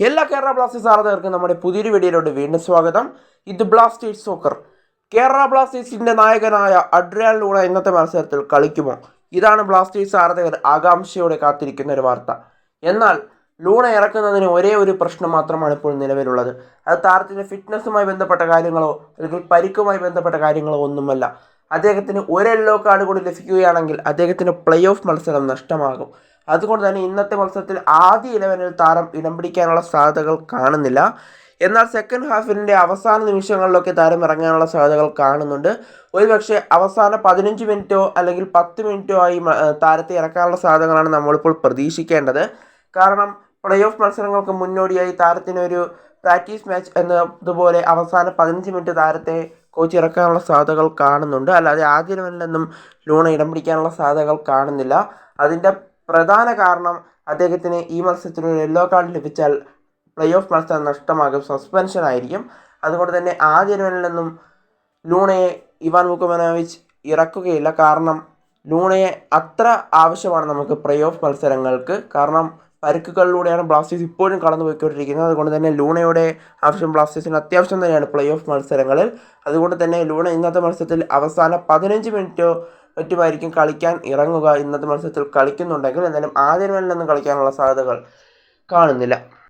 എല്ലാ കേരള ബ്ലാസ്റ്റേഴ്സ് ആരാധകർക്കും നമ്മുടെ പുതിയൊരു വീഡിയോയിലോട്ട് വീണ്ടും സ്വാഗതം. ഇത് ബ്ലാസ്റ്റേഴ്സ് സോക്കർ. കേരള ബ്ലാസ്റ്റേഴ്സിന്റെ നായകനായ അഡ്രിയാൻ ലൂണ ഇന്നത്തെ മത്സരത്തിൽ കളിക്കുമോ? ഇതാണ് ബ്ലാസ്റ്റേഴ്സ് ആരാധകർ ആകാംക്ഷയോടെ കാത്തിരിക്കുന്ന ഒരു വാർത്ത. എന്നാൽ ലൂണ ഇറക്കുന്നതിന് ഒരേ ഒരു പ്രശ്നം മാത്രമാണ് ഇപ്പോൾ നിലവിലുള്ളത്. അത് താരത്തിന്റെ ഫിറ്റ്നസ്സുമായി ബന്ധപ്പെട്ട കാര്യങ്ങളോ അല്ലെങ്കിൽ പരിക്കുമായി ബന്ധപ്പെട്ട കാര്യങ്ങളോ ഒന്നുമല്ല. അദ്ദേഹത്തിന് ഒരു യെല്ലോ കാർഡ് കൂടി ലഭിക്കുകയാണെങ്കിൽ അദ്ദേഹത്തിന് പ്ലേ ഓഫ് മത്സരം നഷ്ടമാകും. അതുകൊണ്ട് തന്നെ ഇന്നത്തെ മത്സരത്തിൽ ആദ്യ ഇലവനിൽ താരം ഇടം പിടിക്കാനുള്ള സാധ്യതകൾ കാണുന്നില്ല. എന്നാൽ സെക്കൻഡ് ഹാഫിന്റെ അവസാന നിമിഷങ്ങളിലൊക്കെ താരം ഇറങ്ങാനുള്ള സാധ്യതകൾ കാണുന്നുണ്ട്. ഒരുപക്ഷെ അവസാന പതിനഞ്ച് മിനിറ്റോ അല്ലെങ്കിൽ പത്ത് മിനിറ്റോ ആയി താരത്തെ ഇറക്കാനുള്ള സാധ്യതകളാണ് നമ്മളിപ്പോൾ പ്രതീക്ഷിക്കേണ്ടത്. കാരണം പ്ലേ ഓഫ് മത്സരങ്ങൾക്ക് മുന്നോടിയായി താരത്തിനൊരു പ്രാക്ടീസ് മാച്ച് എന്നതുപോലെ അവസാന പതിനഞ്ച് മിനിറ്റ് താരത്തെ കോച്ച് ഇറക്കാനുള്ള സാധ്യതകൾ കാണുന്നുണ്ട്. അല്ലാതെ ആദ്യ ലെവലിൽ നിന്നും ലൂണ ഇടം പിടിക്കാനുള്ള സാധ്യതകൾ കാണുന്നില്ല. അതിന്റെ പ്രധാന കാരണം അദ്ദേഹത്തിന് ഈ മത്സരത്തിൽ ഒരു യെല്ലോ കാർഡ് ലഭിച്ചാൽ പ്ലേ ഓഫ് മത്സരം നഷ്ടമാകും സസ്പെൻഷൻ ആയിരിക്കും. അതുകൊണ്ട് തന്നെ ആദ്യ നിന്നും ലൂണയെ ഇവാൻ മുക്കുമനോവിച്ച് ഇറക്കുകയില്ല. കാരണം ലൂണയെ അത്ര ആവശ്യമാണ് നമുക്ക് പ്ലേ ഓഫ് മത്സരങ്ങൾക്ക്. കാരണം പരുക്കുകളിലൂടെയാണ് ബ്ലാസ്റ്റേഴ്സ് ഇപ്പോഴും കടന്നുപോയിക്കൊണ്ടിരിക്കുന്നത്. അതുകൊണ്ട് തന്നെ ലൂണയുടെ ആവശ്യം ബ്ലാസ്റ്റേഴ്സിന് അത്യാവശ്യം തന്നെയാണ് പ്ലേ ഓഫ് മത്സരങ്ങളിൽ. അതുകൊണ്ട് തന്നെ ലൂണ ഇന്നത്തെ മത്സരത്തിൽ അവസാന പതിനഞ്ച് മിനിറ്റോ മറ്റുമായിരിക്കും കളിക്കാൻ ഇറങ്ങുക ഇന്നത്തെ മത്സരത്തിൽ കളിക്കുന്നുണ്ടെങ്കിൽ എന്തായാലും ആദ്യ നിന്നും കളിക്കാനുള്ള സാധ്യതകൾ കാണുന്നില്ല.